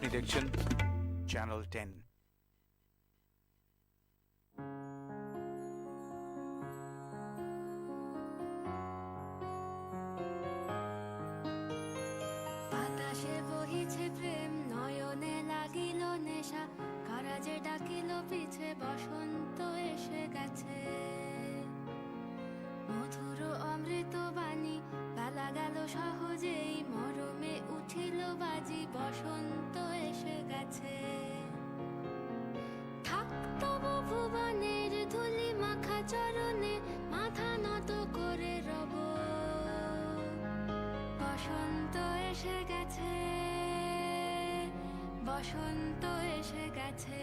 আপনি দেখছেন channel ten বাতাসে বহিছে প্রেম, নয়নে লাগিল নেশা। কারাজে ডাকিল পিছে, বসন্ত এসে গেছে। মধুর অমৃত বাণী, বেলা গেল সহজেই মরমে উঠিল বাজি, বসন্ত এসে গেছে। থাক তবু ভুবনের ধুলি মাখা চরণে, মাথা নত করে রব। বসন্ত এসে গেছে, বসন্ত এসে গেছে।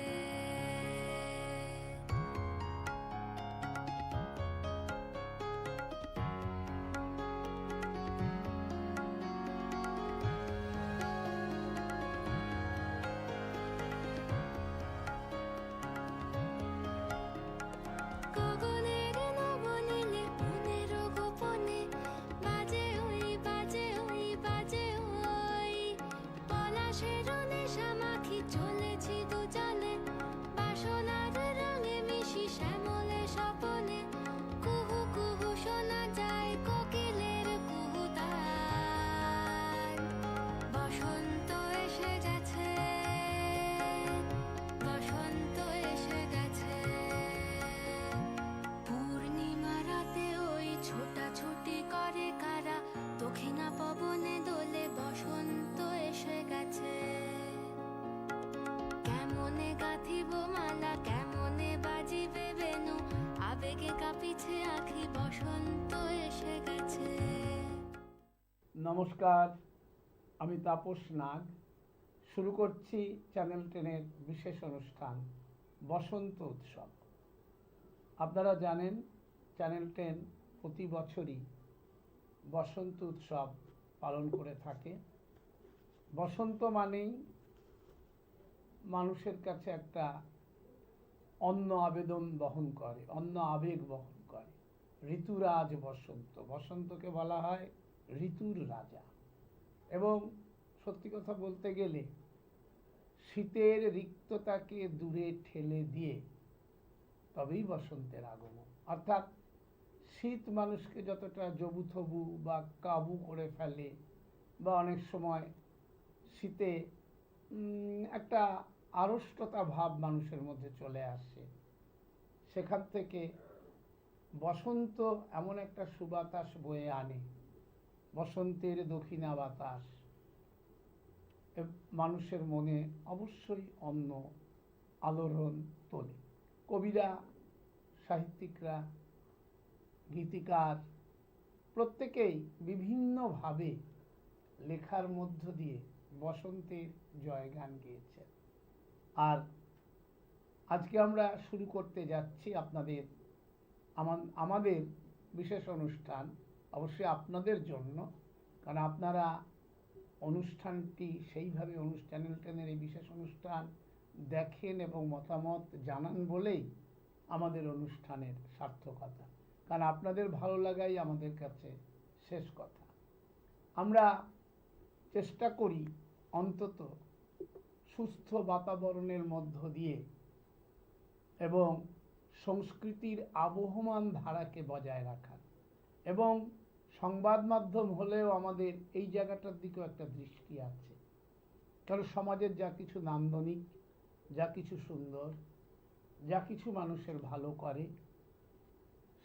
নমস্কার, আমি তাপস নাগ। শুরু করছি চ্যানেল টেনের বিশেষ অনুষ্ঠান, বসন্ত উৎসব। আপনারা জানেন চ্যানেল টেন প্রতি বছরই বসন্ত উৎসব পালন করে থাকে। বসন্ত মানেই মানুষের কাছে একটা অন্য আবেদন বহন করে অন্য আবেগ বহন করে। ঋতুরাজ বসন্ত, বসন্তকে বলা হয় ঋতুর রাজা। এবং সত্যি কথা বলতে গেলে, শীতের রিক্ততাকে দূরে ঠেলে দিয়ে তবেই বসন্তের আগমন। অর্থাৎ শীত মানুষকে যতটা জবুথবু বা কাবু করে ফেলে বা অনেক সময় শীতে একটা আড়ষ্টতা ভাব মানুষের মধ্যে চলে আসে। সেখান থেকে বসন্ত এমন একটা সুবাতাস বয়ে আনে। বসন্তের দক্ষিণা বাতাস। মানুষের মনে অবশ্যই অন্য আলোড়ন তোলে। কবিরা, সাহিত্যিকরা, গীতিকার প্রত্যেকেই বিভিন্নভাবে লেখার মধ্য দিয়ে বসন্তের জয়গান গেয়েছেন। আর আজকে আমরা শুরু করতে যাচ্ছি আপনাদের আমাদের বিশেষ অনুষ্ঠান অবশ্যই আপনাদের জন্য, কারণ আপনারা অনুষ্ঠানটি সেইভাবে অনুষ্ঠান টেনের এই বিশেষ অনুষ্ঠান দেখেন এবং মতামত জানান বলেই আমাদের অনুষ্ঠানের সার্থকতা। কারণ আপনাদের ভালো লাগাই আমাদের কাছে শেষ কথা। আমরা চেষ্টা করি অন্তত সুস্থ বাতাবরণের মধ্য দিয়ে এবং সংস্কৃতির আবহমান ধারাকে বজায় রাখার। এবং সংবাদ মাধ্যম হলেও আমাদের এই জায়গাটার দিকেও একটা দৃষ্টি আছে। কারণ সমাজের যা কিছু নান্দনিক, যা কিছু সুন্দর, যা কিছু মানুষের ভালো করে,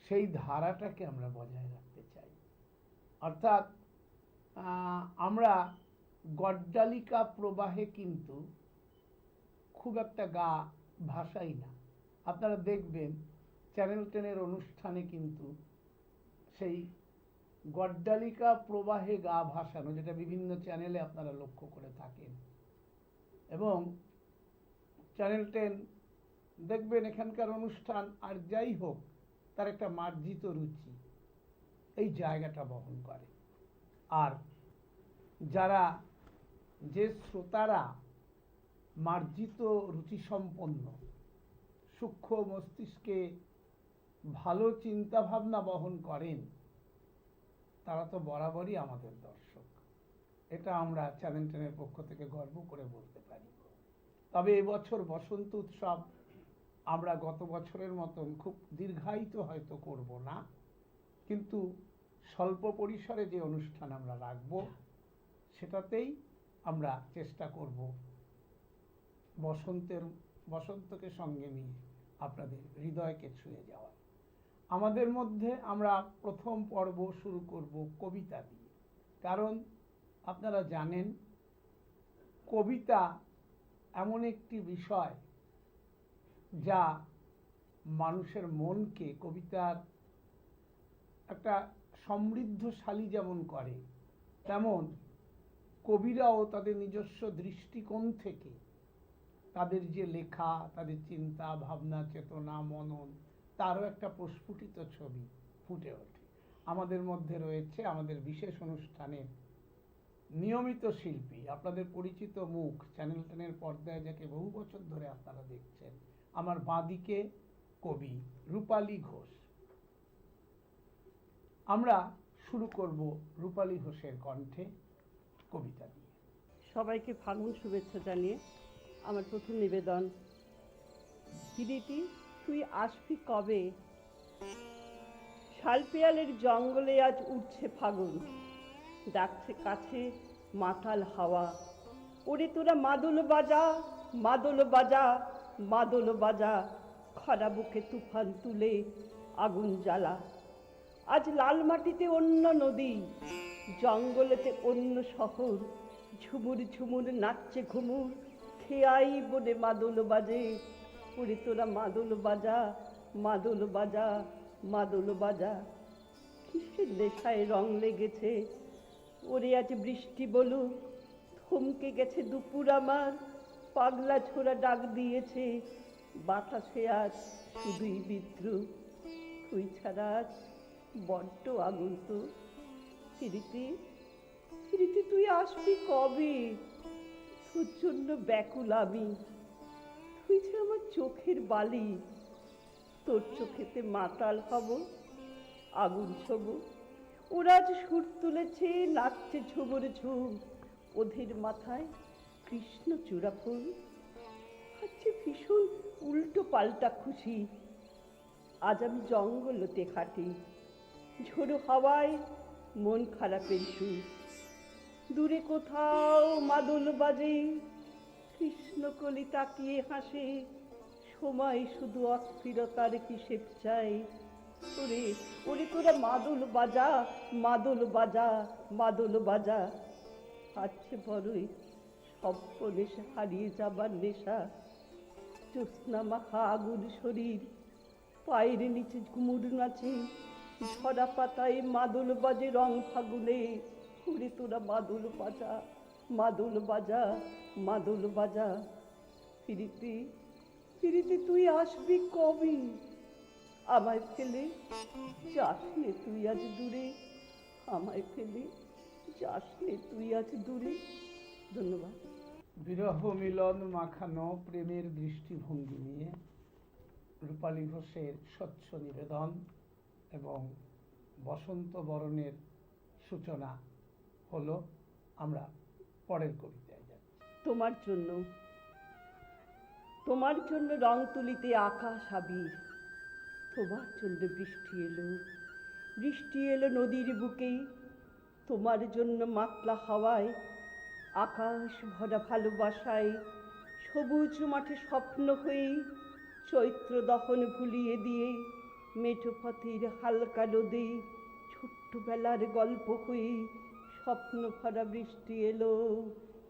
সেই ধারাটাকে আমরা বজায় রাখতে চাই। অর্থাৎ আমরা গড্ডালিকা প্রবাহে কিন্তু খুব একটা গা ভাসাই না। আপনারা দেখবেন, চ্যানেল টেনের অনুষ্ঠানে কিন্তু সেই গড্ডালিকা প্রবাহে গা ভাসানো, যেটা বিভিন্ন চ্যানেলে আপনারা লক্ষ্য করে থাকেন। এবং চ্যানেল টেন দেখবেন, এখানকার অনুষ্ঠান, আর যাই হোক, তার একটা মার্জিত রুচি। এই জায়গাটা বহন করে। আর যারা যে শ্রোতারা মার্জিত রুচিসম্পন্ন, সূক্ষ্ম মস্তিষ্কে ভালো চিন্তাভাবনা বহন করেন তারা তো বরাবরই আমাদের দর্শক। এটা আমরা চ্যানেল টেনের পক্ষ থেকে গর্ব করে বলতে পারি। তবে এবছর বসন্ত উৎসব আমরা গত বছরের মতন খুব দীর্ঘায়িত হয়তো করব না। কিন্তু স্বল্প পরিসরে যে অনুষ্ঠান আমরা রাখব, সেটাতেই আমরা চেষ্টা করব বসন্তের, বসন্তকে সঙ্গে নিয়ে আপনাদের হৃদয়কে ছুঁয়ে যাওয়া আমাদের মধ্যে আমরা প্রথম পর্ব শুরু করব কবিতা দিয়ে। কারণ আপনারা জানেন, কবিতা এমন একটি বিষয় যা মানুষের মনকে কবিতার একটা সমৃদ্ধশালী যেমন করে, তেমন কবিরাও তাদের নিজস্ব দৃষ্টিকোণ থেকে তাদের যে লেখা, তাদের চিন্তা, ভাবনা, চেতনা, মনন তারও একটা প্রস্ফুটিত ছবি ফুটে ওঠে। আমাদের মধ্যে রয়েছে আমাদের বিশেষ অনুষ্ঠানের নিয়মিত শিল্পী। আপনাদের পরিচিত মুখ চ্যানেল টেনের পর্দায় যাকে বহু বছর ধরে আপনারা দেখছেন, আমার বাঁদিকে কবি রূপালী ঘোষ। আমরা শুরু করব রূপালী ঘোষের কণ্ঠে কবিতা দিয়ে সবাইকে ফাগুন শুভেচ্ছা জানিয়ে আমার প্রথম নিবেদন কিরিটি তুই আসবি কবে? শালপিয়ালের জঙ্গলে আজ উঠছে ফাগুন। ডাকছে কাছে মাতাল হাওয়া। ওরে তোরা মাদল বাজা মাদল বাজা মাদল বাজা, খরা বুকে তুফান তুলে আগুন জ্বালা। আজ লাল মাটিতে অন্য নদী, জঙ্গলেতে অন্য শহর। ঝুমুর ঝুমুর নাচছে ঘুমুর, খেয়াই বনে মাদল বাজে। ওরে তোরা মাদল বাজা মাদল বাজা মাদল বাজা। কিসের লেখায় রং লেগেছে? ওরে আজ বৃষ্টি বলুক, থমকে গেছে দুপুর আমার। পাগলা ছোড়া ডাক দিয়েছে, বাতাসে আজ শুধুই বিদ্রুপ। তুই ছাড়া আজ বড্ড আগুন তো ফিরিতি তুই আসবি কবে? তোর জন্য ব্যাকুল আমি। যে আমার চোখের বালি। তোর চোখেতে মাতাল হব, আগুন ছব। ওরা আজ সুর তুলেছে, নাচছে ঝুমুর ঝুম। ওদের মাথায় কৃষ্ণ চূড়া ফুল। হচ্ছে ভীষণ উল্টো পাল্টা খুশি। আজ আমি জঙ্গলতে খাটি। ঝোড়ো হাওয়ায় মন খারাপের সুর। দূরে কোথাও মাদল বাজে। কৃষ্ণকলি তাকিয়ে হাসে। সময় শুধু অস্থিরতার হিসেব চাই। ওরে ওরে তোরা মাদল বাজা মাদল বাজা মাদল বাজা। আছে বড়ই সভ্য নেশা হারিয়ে যাবার নেশা। জ্যোৎস্না মাখা আগুন শরীর, পায়ের নিচে ঘুমুর নাচে। ঝরা পাতায় মাদল বাজে রং ফাগুনে। ওরে তোরা মাদল বাজা মাদল বাজা, মাদুল বাজা। ফিরিতে ফিরিতে, তুই আসবি কবে? আমায় ফেলে যাস নে তুই আজ দূরে। আমায় ফেলে যাস নে তুই আজ দূরে। ধন্যবাদ। বিরহ মিলন মাখানো প্রেমের দৃষ্টিভঙ্গি নিয়ে রূপালী ঘোষের স্বচ্ছ নিবেদন এবং বসন্ত বরণের সূচনা হলো আমরা পরের কবিতায় যাচ্ছি। তোমার জন্য তোমার জন্য রং তুলিতে আকাশ আবির। তোমার জন্য বৃষ্টি এলো বৃষ্টি এলো নদীর বুকে। তোমার জন্য মাতলা হাওয়ায়, আকাশ ভরা ভালোবাসায়, সবুজ মাঠে স্বপ্ন হয়ে, চৈত্র দহন ভুলিয়ে দিয়ে, মেঠো পথের হালকা রোদে, ছোট্টবেলার গল্প হয়ে স্বপ্ন ভরা বৃষ্টি এলো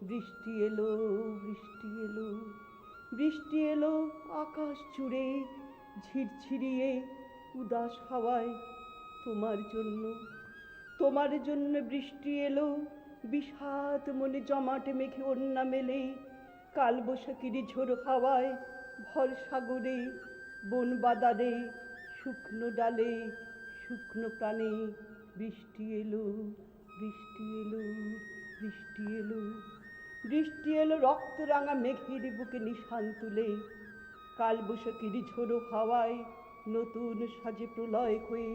বৃষ্টি এলো বৃষ্টি এলো বৃষ্টি এলো, আকাশ জুড়ে ঝিরঝিরিয়ে উদাস হাওয়ায় তোমার জন্য তোমার জন্য বৃষ্টি এলো, বিষাদ মনে জমাট মেঘে অন্যা মেলে কালবৈশাখীর ঝোড়ো হাওয়ায় ভর সাগরে, বন বাদারে, শুকনো ডালে, শুকনো প্রাণে বৃষ্টি এলো। বৃষ্টি এলো বৃষ্টি এলো। বৃষ্টি এলো রক্ত রাঙা মেঘের বুকে নিশান তুলে। কালবৈশাখীর ঝোড়ো হাওয়ায় নতুন সাজে প্রলয় হয়ে,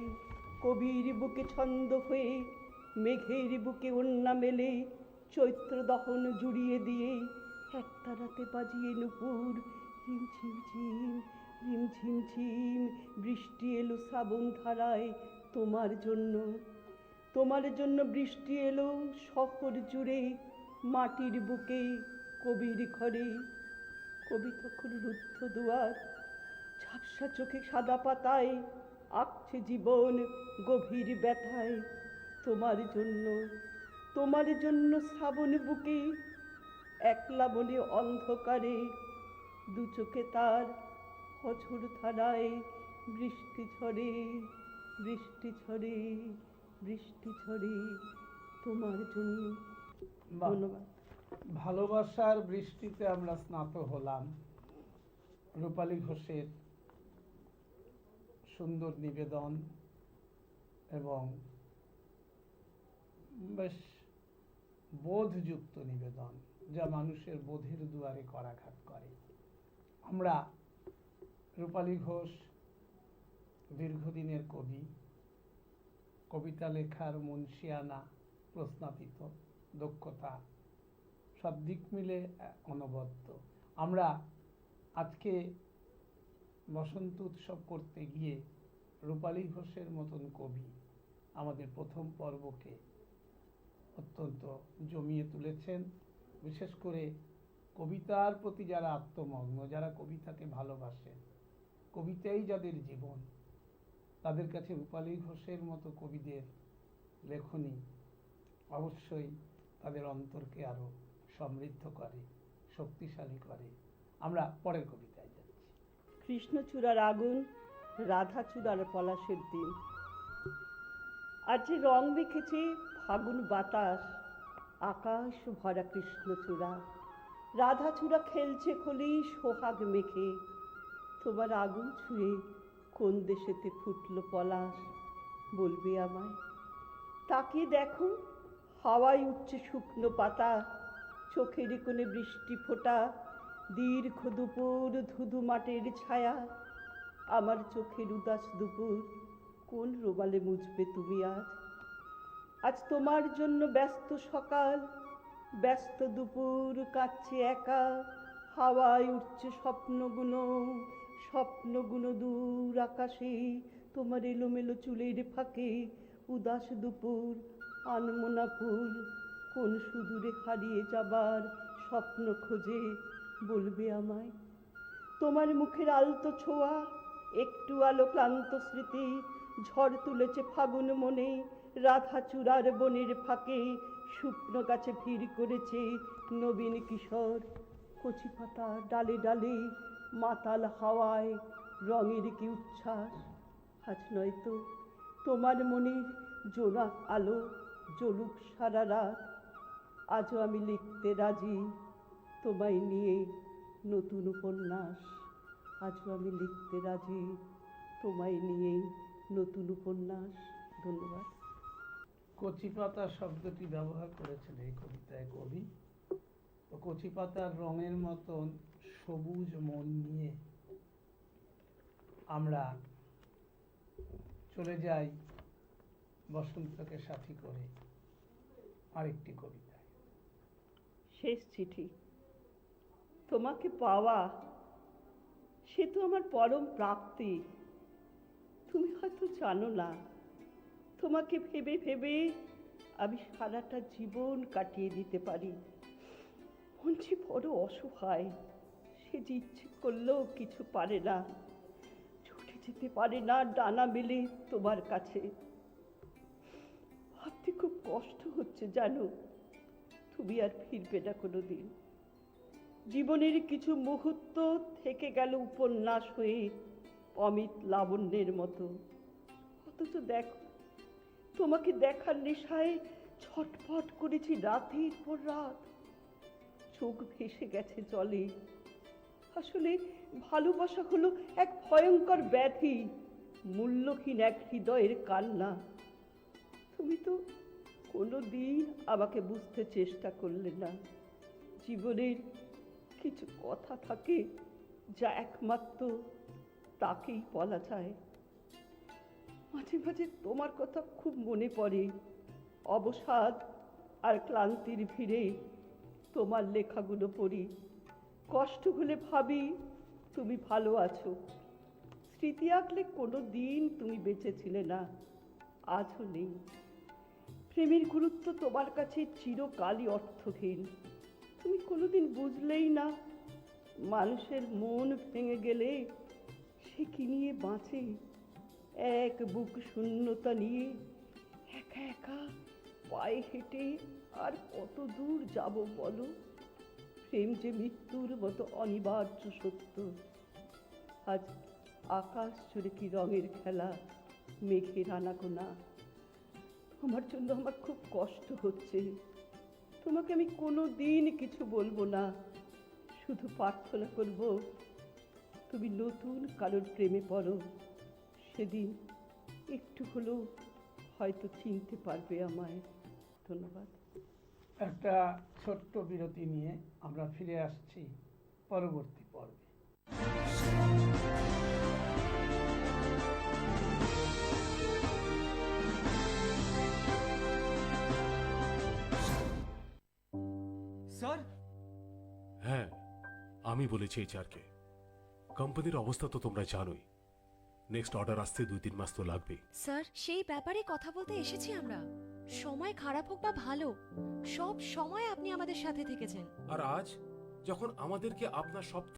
কবির বুকে ছন্দ হয়ে, মেঘের বুকে অন্যা মেলে, চৈত্র দহন জুড়িয়ে দিয়ে একটা রাতে বাজিয়ে নুপুর ঝিম ঝিম রিম ঝিম ঝিম বৃষ্টি এলো শ্রাবণ ধারায় তোমার জন্য। তোমার জন্য বৃষ্টি এলো শহর জুড়ে, মাটির বুকে, কবির ঘরে। কবি তখন রুদ্ধ দুয়ার, ঝাপসা চোখে সাদা পাতায়, আঁকছে জীবন গভীর ব্যথায়। তোমার জন্য তোমার জন্য শ্রাবণ বুকে, একলা বনে অন্ধকারে, দু চোখে তার অঝোর ধারায় বৃষ্টি ঝরে বৃষ্টি ঝরে। বৃষ্টি ঝরে তোমার জন্য। ধন্যবাদ। ভালোবাসার বৃষ্টিতে আমরা স্নাত হলাম। রূপালী ঘোষের সুন্দর নিবেদন এবং বেশ বোধযুক্ত নিবেদন যা মানুষের বোধের দুয়ারে করাঘাত করে। আমরা রূপালী ঘোষ দীর্ঘদিনের কবি। কবিতা লেখার মুন্সিয়ানা প্রশ্নাতীত দক্ষতা। সব দিক মিলে অনবদ্য। আমরা আজকে বসন্ত উৎসব করতে গিয়ে রূপালী ঘোষের মতন কবি আমাদের প্রথম পর্বকে অত্যন্ত জমিয়ে তুলেছেন। বিশেষ করে কবিতার প্রতি যারা আত্মমগ্ন, যারা কবিতাকে ভালোবাসেন, কবিতাই যাদের জীবন। তাদের কাছে রূপালী ঘোষের মতো কবিদের লেখনী অবশ্যই তাদের অন্তরকে আরও সমৃদ্ধ করে, শক্তিশালী করে। আমরা পরের কবিতায় যাচ্ছি। কৃষ্ণচূড়ার আগুন, রাধাচূড়ার পলাশের দিন। আজ যে রং মেখেছে ফাগুন বাতাস, আকাশ ভরা কৃষ্ণচূড়া। রাধাচূড়া খেলছে খলি সোহাগ মেখে, তোমার আগুন ছুঁয়ে কোন দেশেতে ফুটলো পলাশ, বলবে আমায়। তাকিয়ে দেখো, হাওয়ায় উঠছে শুকনো পাতা, চোখের কোণে বৃষ্টি ফোটা, দীর্ঘ দুপুর ধুধু মাটির ছায়া। আমার চোখের উদাস দুপুর, কোন রোবালে মুছবে তুমি আজ? আজ তোমার জন্য ব্যস্ত সকাল, ব্যস্ত দুপুর কাচ্ছে একা, হাওয়ায় উঠছে স্বপ্নগুলো স্বপ্নগুলো দূর আকাশে, তোমার এলোমেলো চুলের ফাঁকে, উদাস দুপুর আনমনা ফুল, কোন সুদূরে হারিয়ে যাবার স্বপ্ন খোঁজে বলবে আমায়। তোমার মুখের আলতো ছোঁয়া, একটু আলো ক্লান্ত স্মৃতি, ঝড় তুলেছে ফাগুন মনে, রাধা চূড়ার বনের ফাঁকে, শুকনো গাছে ভিড় করেছে নবীন কিশোর, কচি পাতা ডালে ডালে মাতাল হাওয়ায় রঙের কি উচ্ছ্বাস? আজ নয়তো তোমার মনের জোনাক আলো জ্বলুক সারা রাত। আজও আমি লিখতে রাজি তোমায় নিয়ে নতুন উপন্যাস। আজও আমি লিখতে রাজি তোমায় নিয়ে নতুন উপন্যাস। ধন্যবাদ। কচি পাতা শব্দটি ব্যবহার করেছেন এই কবিতায় কবি। তো কচি পাতার রঙের মতন সবুজ মন নিয়ে আমরা চলে যাই বসন্তকে সাথী করে আরেকটি কবিতায়। শেষ চিঠি। তোমাকে পাওয়া, সে তো আমার পরম প্রাপ্তি। তুমি হয়তো জানো না, তোমাকে ভেবে ভেবে আমি সারাটা জীবন কাটিয়ে দিতে পারি। মনটি বড় অসহায়। সে যে ইচ্ছে করলেও কিছু পারে না। ছুটে যেতে পারে না ডানা মেলে তোমার কাছে। ভাবতে খুব কষ্ট হচ্ছে জানো, তুমি আর ফিরবে না কোনো দিন জীবনের কিছু মুহূর্ত থেকে গেল উপন্যাস হয়ে অমিত লাবণ্যের মতো। অথচ দেখো, তোমাকে দেখার নেশায় ছটফট করেছি রাতের পর রাত। চোখ ভেসে গেছে জলে আসলে ভালোবাসা হলো এক ভয়ঙ্কর ব্যাধি, মূল্যহীন এক হৃদয়ের কান্না। তুমি তো কোনো দিন আমাকে বুঝতে চেষ্টা করলে না। জীবনের কিছু কথা থাকে যা একমাত্র তাকেই বলা যায়। মাঝে মাঝে তোমার কথা খুব মনে পড়ে। অবসাদ আর ক্লান্তির ভিড়ে তোমার লেখাগুলো পড়ি। কষ্ট হলে ভাবি তুমি ভালো আছো। স্মৃতি আঁকলে কোনো দিন তুমি বেঁচে ছিলে না, আজও নেই। প্রেমের গুরুত্ব তোমার কাছে চিরকালই অর্থহীন। তুমি কোনোদিন বুঝলেই না, মানুষের মন ভেঙে গেলে সে কি নিয়ে বাঁচে? এক বুক শূন্যতা নিয়ে একা একা পায়ে হেঁটে আর কত দূর যাব বলো? প্রেম যে মৃত্যুর মতো অনিবার্য সত্য। আজ আকাশ জুড়ে কি রঙের খেলা মেঘের আনাগোনা আমার জন্য আমার খুব কষ্ট হচ্ছে। তোমাকে আমি কোনো দিন কিছু বলব না। শুধু প্রার্থনা করব, তুমি নতুন কারোর প্রেমে পড়ো। সেদিন একটু হলেও হয়তো চিনতে পারবে আমায়। ধন্যবাদ। একটা ছোট্ট বিরতি নিয়ে আমরা ফিরে আসছি পরবর্তী পর্বে। স্যার? হ্যাঁ আমি বলেছি এইচআরকে কোম্পানির অবস্থা তো তোমরা জানোই। নেক্সট অর্ডার আসতে দুই তিন মাস তো লাগবে। স্যার সেই ব্যাপারে কথা বলতে এসেছি আমরা। সময় খারাপ হোক বা ভালো সব সময় আপনি আমাদের সাথে থেকেছেন। আর আজ যখন আমাদেরকে আপনার সব